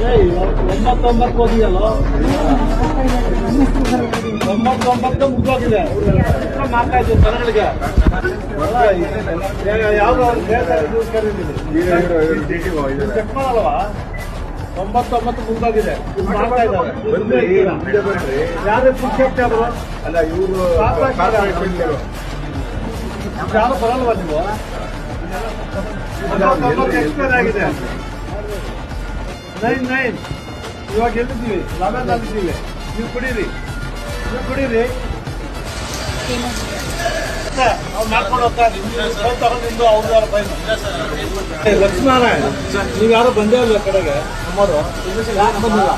ಒಂಬತ್ತೊಂಬತ್ತು ಹೋಗಿದೆಯಲ್ಲ ತೊಂಬತ್ತೊಂಬತ್ತು ಮುಗ್ದೋಗಿದೆ. ಮಾಡ್ತಾ ಇದ್ದೀವಿ ಜನಗಳಿಗೆ ಯಾವ್ದು ಚೆಕ್ ಮಾಡಲ್ವಾ? ಇವ್ರು ಮಾಡ್ತಾ ಇದ್ದಾರೆ ಯಾರು ಪುಕ್ಷೇಪ್ತಿ ಅವರು ಅಲ್ಲ ಇವರು ಯಾರು ಬರಲ್ವಾ ನೀವು? ಎಕ್ಸ್ಪೈರ್ ಆಗಿದೆ. ನೈನ್ ನೈನ್ ಇವಾಗ ಎಲ್ಲಿದ್ದೀವಿ ಲಾಭ ಆಗಿದ್ದೀವಿ ನೀವು ಕುಡೀರಿ. ನೀವು ಕುಡೀರಿ. ಲಕ್ಷ್ಮೀನಾರಾಯಣ ನೀವು ಯಾರು ಬಂದೇ ಇಲ್ಲ ಕಡೆಗೆ. ನಮ್ಮವರು. ಬಂದಿಲ್ಲ?